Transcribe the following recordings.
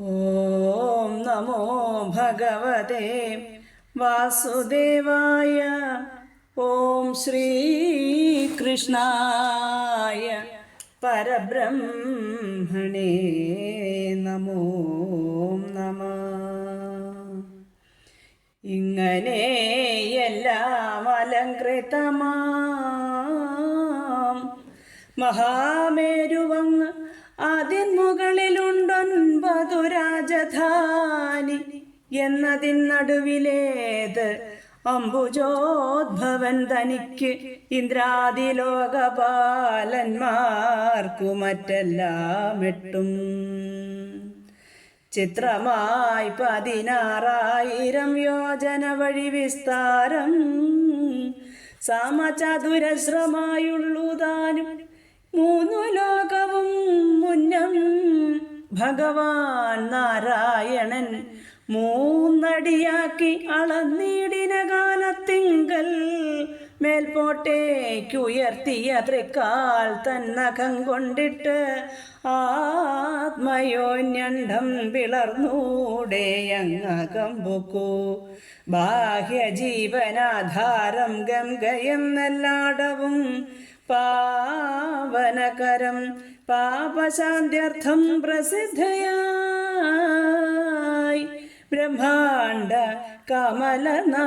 ഓം നമോ ഭഗവതേ വാസുദേവായ. ഓം ശ്രീകൃഷ്ണായ. പരബ്രഹ്മണേ നമോ നമ. ഇങ്ങനെ എല്ലാം അലങ്കൃതമാം മഹാമേരുവങ്ങ് അതിൻ മുകളിലുണ്ടൊൻപതു അമ്പുജോദ്ഭവൻ അംബുജോദ്ഭവൻ തനിക്ക് ഇന്ദ്രാദിലോകപാലന്മാർക്കു മറ്റെല്ലാം എട്ടും ചിത്രമായി പതിനാറായിരം യോജന വഴി വിസ്താരം. സമചതുരശ്രമായുള്ളുതാനും മൂന്നു ലോകവും മുന്നം. ഭഗവാൻ നാരായണൻ മൂന്നടിയാക്കി അളന്നീടിന കാലത്തിങ്കൽ മേൽപോട്ടേക്കുയർത്തിയ തൃക്കാൽ തന്നകം കൊണ്ടിട്ട് ആത്മയോന്യണ്ഡം പിളർന്നൂടെയങ്ങകം പൊക്കൂ ബാഹ്യജീവനാധാരം ഗംഗയെന്നെല്ലാടവും പാവനകരം പാപശാന്ത്യർത്ഥം പ്രസിദ്ധയായി. ബ്രഹ്മാണ്ട കമലനാളാന്താഗ്രേ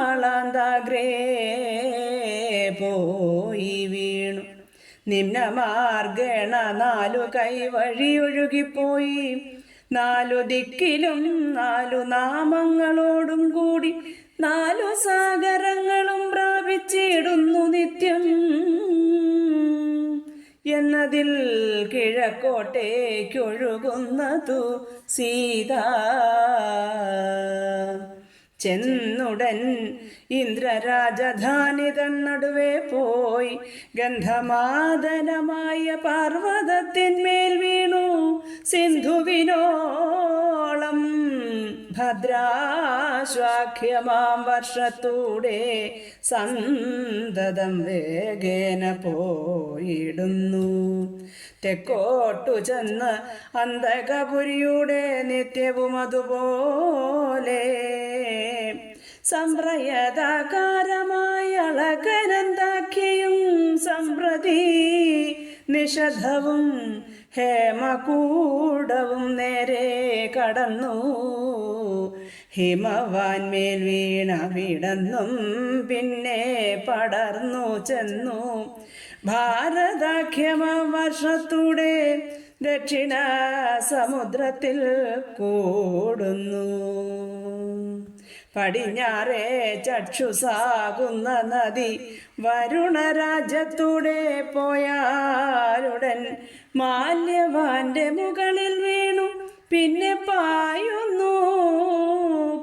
പോയി വീണു. നിമ്നമാർഗേണ നാലു കൈവഴി ഒഴുകിപ്പോയി. നാലു ദിക്കിലും നാലു നാമങ്ങളോടും കൂടി നാലു സാഗരങ്ങളും പ്രാപിച്ചിടുന്നു നിത്യം. എന്നതിൽ കിഴക്കോട്ടേക്കൊഴുകുന്നതു സീത. ചെന്നുടൻ ഇന്ദ്രരാജധാനി തന്നടുവേ പോയി. ഗന്ധമാദനമായ പർവതത്തിന്മേൽ വീണു സിന്ധുവിനോളം ഭദ്രാശ്വാഖ്യമാം വർഷത്തൂടെ സന്തതം വേഗേന പോയിടുന്നു. തെക്കോട്ടു ചെന്ന് അന്തകപുരിയുടെ നിത്യവും അതുപോലെ സംപ്രയതാകാരമായ അളകനന്താഖ്യയും സമ്പ്രതി നിഷധവും ഹേമകൂടവും നേരെ കടന്നു. ഹിമവാൻമേൽ വീണ വിടന്നും പിന്നെ പടർന്നു ചെന്നു. ഭാരതാഖ്യമ വർഷത്തൂടെ ദക്ഷിണ സമുദ്രത്തിൽ കൂടുന്നു. പടിഞ്ഞാറേ ചക്ഷുസാകുന്ന നദി വരുണരാജ്യത്തൂടെ പോയാലുടൻ മാല്യവാന്റെ മുകളിൽ വീണു. പിന്നെ പായുന്നു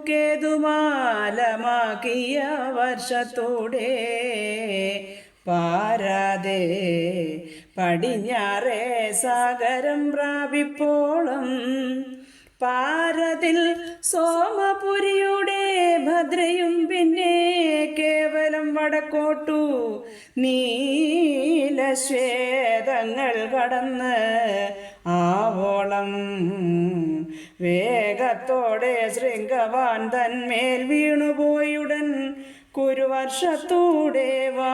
കേതുമാലമാക്കിയ വർഷത്തൂടെ. പാരാതെ പടിഞ്ഞാറേ സാഗരം പ്രാപിപ്പോളം പാരതിൽ സോമപുരിയുടെ ഭദ്രയും പിന്നെ കേവലം വടക്കോട്ടു നീലശ്വേതങ്ങൾ കടന്ന് ആവോളം വേഗത്തോടെ ശൃംഗവാൻ തന്മേൽ വീണുപോയുടൻ കുരുവർഷത്തൂടെ വാരിധിയോളം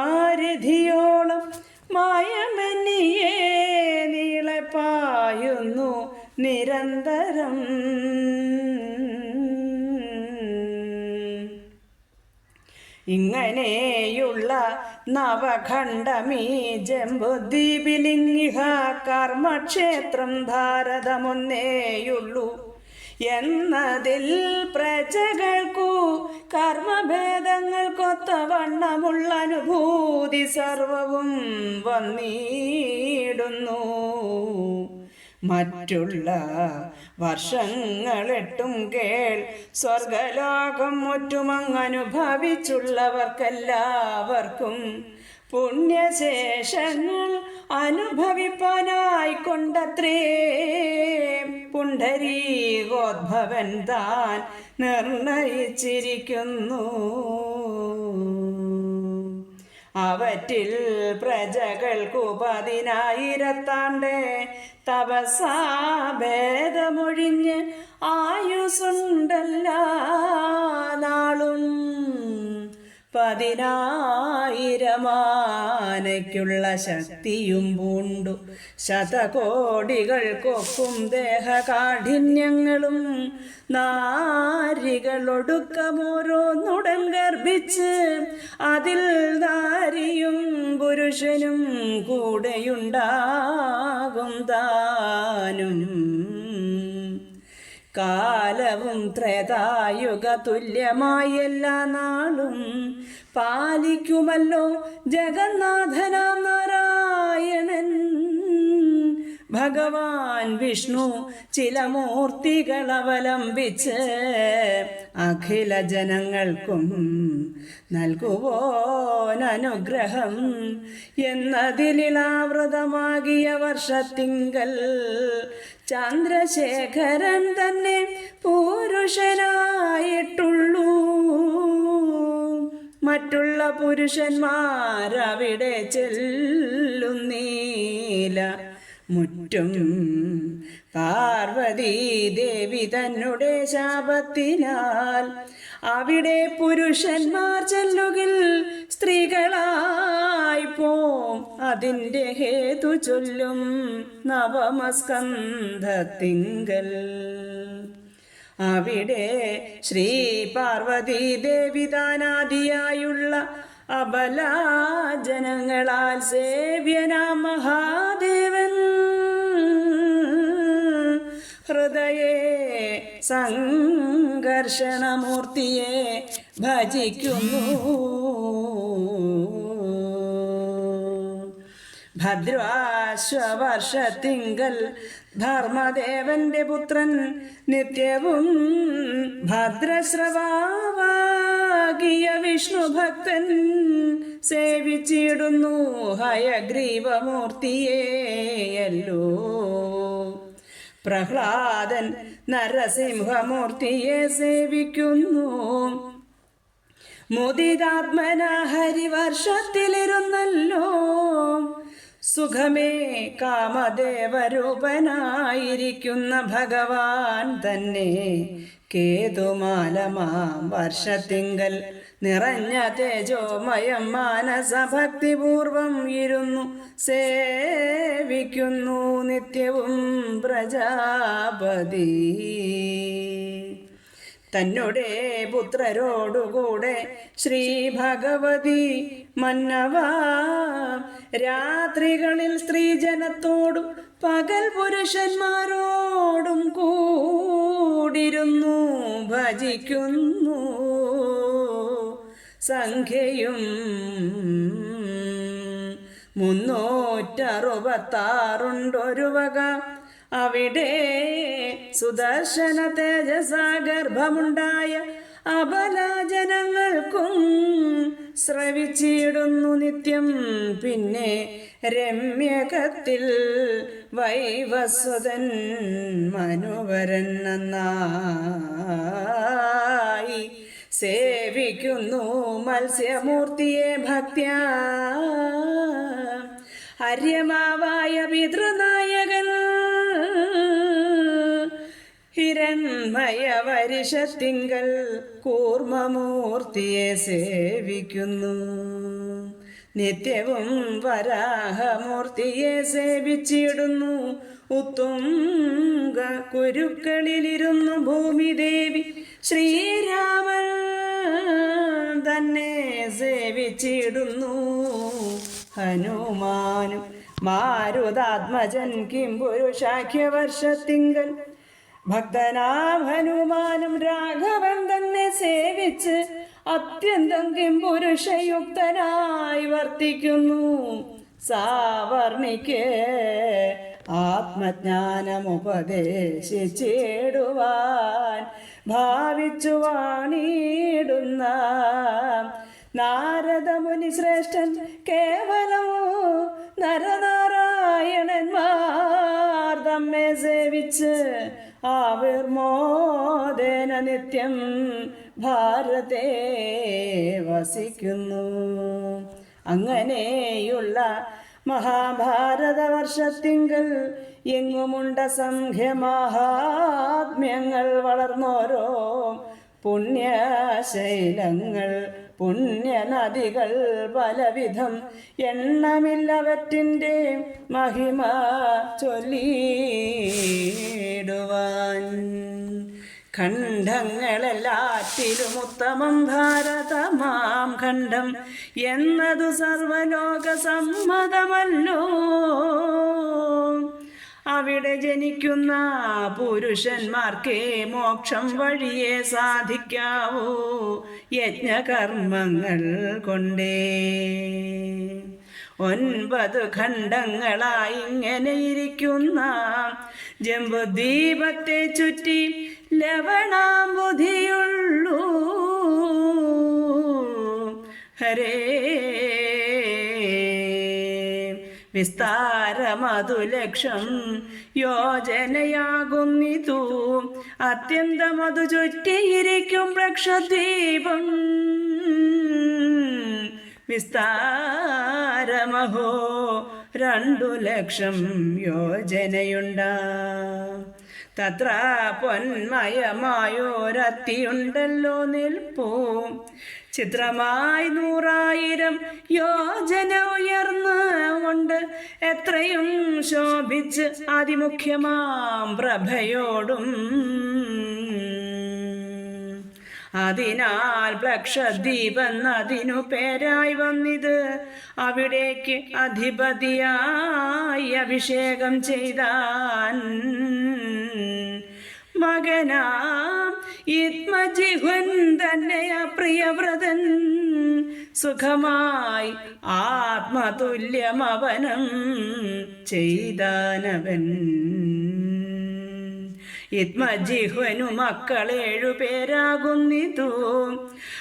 നിരന്തരം. ഇങ്ങനെയുള്ള നവഖണ്ഡമീ ജംബുദ്വീപിലിംഗിഹ കർമ്മക്ഷേത്രം ഭാരതമൊന്നേയുള്ളൂ. എന്നതിൽ പ്രജകൾക്കു കർമ്മഭേദങ്ങൾക്കൊത്തവണ്ണമുള്ള അനുഭൂതി സർവവും വന്നിടുന്നു. മറ്റുള്ള വർഷങ്ങളെട്ടും കേൾ സ്വർഗലോകം മുറ്റുമങ്ങനുഭവിച്ചുള്ളവർക്കെല്ലാവർക്കും പുണ്യശേഷങ്ങൾ അനുഭവിപ്പാനായി കൊണ്ടത്രേ. പുണ്ടരീകോദ്ഭവൻ താൻ നിർണയിച്ചിരിക്കുന്നു. അവറ്റിൽ പ്രജകൾക്കു പതിനായിരത്താണ്ട് തപസാഭേദമൊഴിഞ്ഞ് ആയുസുണ്ടല്ല നാളും. പതിനായിരമാനയ്ക്കുള്ള ശക്തിയും പൂണ്ടു. ശതകോടികൾക്കൊക്കും ദേഹകാഠിന്യങ്ങളും നാരികളൊടുക്കമോരോന്നുടൻ ഗർഭിച്ച് അതിൽ നാരിയും പുരുഷനും കൂടെയുണ്ടാകും താനും. കാലവും ത്രേതായുഗ തുല്യമായി എല്ലാ നാളും. പാലിക്കുമല്ലോ ജഗന്നാഥനാം നാരായണൻ. ഭഗവാൻ വിഷ്ണു ചില മൂർത്തികൾ അവലംബിച്ച് അഖില ജനങ്ങൾക്കും നൽകുവോനനുഗ്രഹം എന്നതിലാവൃതമാകിയ വർഷത്തിങ്കൽ ചന്ദ്രശേഖരൻ തന്നെ പുരുഷനായിട്ടുള്ളൂ. മറ്റുള്ള പുരുഷന്മാരവിടെ ചെല്ലുന്നീല മുറ്റും. പാർവതീ ദേവി തന്നെ ശാപത്തിനാൽ അവിടെ പുരുഷന്മാർ ചെല്ലുകിൽ സ്ത്രീകളായി പോം. അതിന്റെ ഹേതു ചൊല്ലും നവമസ്കന്ധത്തിങ്കൽ. അവിടെ ശ്രീ പാർവതി ദേവിദാനാദിയായുള്ള ദാനാദിയായുള്ള അബലാജനങ്ങളാൽ സേവ്യനാ മഹാദേവൻ ഹൃദയേ സംഘർഷണമൂർത്തിയെ ഭജിക്കുന്നു. ഭദ്രാശ്വവർഷത്തിങ്കൽ ധർമ്മദേവന്റെ പുത്രൻ നിത്യവും ഭദ്രശ്രവാകിയ വിഷ്ണു ഭക്തൻ സേവിച്ചിടുന്നു ഹയഗ്രീവമൂർത്തിയെയല്ലോ. പ്രഹ്ലാദൻ നരസിംഹമൂർത്തിയെ സേവിക്കുന്നു. മുദിതാത്മന ഹരിവർഷത്തിലിരുന്നല്ലോ. സുഖമേ കാമദേവരൂപനായിരിക്കുന്ന ഭഗവാൻ തന്നെ. കേതുമാലമാം വർഷത്തിങ്കൽ നിറഞ്ഞ തേജോമയം മാനസഭക്തിപൂർവം ഇരുന്നു. സേവിക്കുന്നു നിത്യവും പ്രജാപതി. തന്നുടെ പുത്രരോടുകൂടെ ശ്രീ ഭഗവതി മന്നവ. രാത്രികളിൽ സ്ത്രീജനത്തോടും പകൽ പുരുഷന്മാരോടും കൂടിരുന്നു ഭജിക്കുന്നു. സംഖ്യയും മുന്നൂറ്ററുപത്താറുണ്ടൊരു വക. അവിടെ സുദർശന തേജസാഗർഭമുണ്ടായ അബലാജനങ്ങൾക്കും ശ്രവിച്ചിടുന്നു നിത്യം. പിന്നെ രമ്യകത്തിൽ വൈവസ്വതൻ മനുവരൻ നന്നായി സേവിക്കുന്നു മത്സ്യമൂർത്തിയെ ഭക്ത്യാ. ഹര്യമാവായ പിതൃനായകൻ. ഹിരൺമയ വരിഷത്തിങ്കൽ കൂർമ്മമൂർത്തിയെ സേവിക്കുന്നു. നിത്യവും വരാഹമൂർത്തിയെ സേവിച്ചിടുന്നു. ഉത്തുംഗ കുരുക്കളിലിരുന്നു ഭൂമിദേവി ശ്രീരാമൻ സേവിച്ചിടുന്നു ഹനുമാനും മാരുതാത്മജൻ കിം പുരുഷാഖ്യവർഷത്തിങ്കൽ ഭക്തനാം ഹനുമാനും രാഘവൻ തന്നെ സേവിച്ച് അത്യന്തം കിം പുരുഷയുക്തനായി വർത്തിക്കുന്നു. സാവർണിക്ക് ആത്മജ്ഞാനമുപദേശിച്ചിടുവാൻ ഭാവിച്ചു വാണിടുന്ന നാരദമുനി ശ്രേഷ്ഠൻ കേവലമോ നരനാരായണന്മാർ സേവിച്ച് ആവിർമോദേന നിത്യം ഭാരതേ വസിക്കുന്നു. അങ്ങനെയുള്ള മഹാഭാരത വർഷത്തിങ്കിൽ എങ്ങുമുണ്ട സംഖ്യമഹാത്മ്യങ്ങൾ വളർന്നോരോ പുണ്യശൈലങ്ങൾ പുണ്യനദികൾ പലവിധം എണ്ണമില്ലവറ്റിന്റെ മഹിമ ചൊല്ലിടുവാൻ ഖണ്ഡങ്ങളെല്ലാറ്റിലും ഉത്തമം ഭാരതമാം ഖണ്ഡം എന്നതു സർവലോക സമ്മതമല്ലോ അവിടെ ജനിക്കുന്ന പുരുഷന്മാർക്കേ മോക്ഷം വഴിയെ സാധിക്കാവൂ. യജ്ഞകർമ്മങ്ങൾ കൊണ്ടേ. ഒൻപത് ഖണ്ഡങ്ങളായി ഇങ്ങനെ ജമ്പുദ്വീപത്തെ ചുറ്റി ലവണാംബുധിയുള്ളൂ. ഹരേ. വിസ്താരമതു ലക്ഷം യോജനയാകുന്നിതു. അത്യന്തമതു ചുറ്റിയിരിക്കും വൃക്ഷദ്വീപം. വിസ്താരമഹോ രണ്ടു ലക്ഷം യോജനയുണ്ട. തത്ര പൊന്മയമായോരത്തിയുണ്ടല്ലോ നിൽപ്പൂ. ചിത്രമായി നൂറായിരം യോജന ഉയർന്ന് കൊണ്ട് എത്രയും ശോഭിച്ച് അതിമുഖ്യമാം പ്രഭയോടും അതിനാൽ പ്ലക്ഷദ്വീപെന്നതിനു പേരായി വന്നിത്. അവിടേക്ക് അധിപതിയായി അഭിഷേകം ചെയ്താൻ മകനാ. ഇത്മജിഹുൻ തന്നെയ പ്രിയവ്രതൻ. സുഖമായി ആത്മതുല്യമവനം ചെയ്താനവൻ. ഇത്മജിഹ്വനു മക്കൾ പേരാകുന്നിതു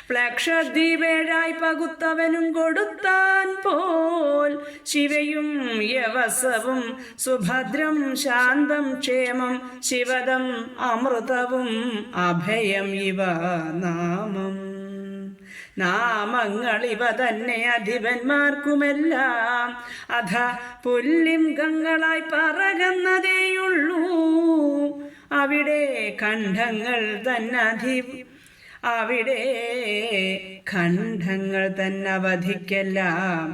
പ്ലക്ഷദ്വീപേഴായി പകുത്തവനും കൊടുത്താൻ പോൽ. ശിവയും യവസവും സുഭദ്രം ശാന്തം ക്ഷേമം ശിവദം അമൃതവും അഭയം ഇവ നാമം. നാമങ്ങൾ ഇവ തന്നെ അധിപന്മാർക്കുമെല്ലാം. അധ പുല്ലിംഗങ്ങളായി പറകുന്നതേയുള്ളൂ. അവിടെ കണ്ഠങ്ങൾ തന്നധി അവിടെ ഖണ്ഡങ്ങൾ തന്നവധിക്കെല്ലാം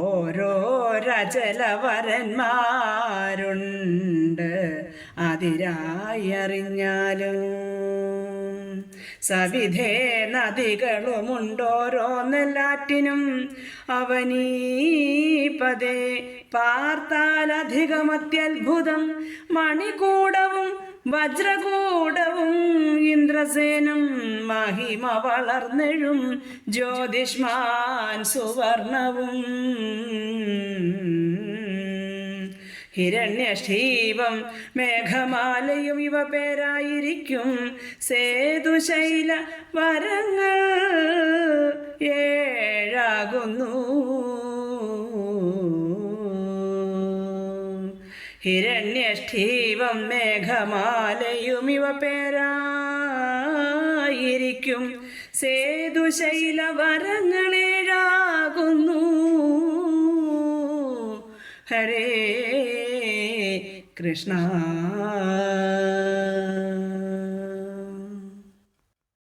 ഓരോ രചലവരന്മാരുണ്ട് അതിരായി അറിഞ്ഞാലും സവിധേ നദികളുമുണ്ടോരോന്നെല്ലാറ്റിനും അവനീപതേ പാർത്താലധികമത്യത്ഭുതം മണികൂടവും വജ്രകൂടവും ഇന്ദ്രസേനും മഹിമ വളർന്നെഴും ജ്യോതിഷ്മാൻ സുവർണവും. ഹിരണ്യഷ്ടീപം മേഘമാലയും ഇവ പേരായിരിക്കും. സേതുശൈല വരങ്ങൾ ഏഴാകുന്നു. ഹിരണ്യഷ്ടീവം മേഘമാലയുമിവ പേരായിരിക്കും. സേതുശൈല വരങ്ങളേഴാകുന്നു ഹരേ കൃഷ്ണ.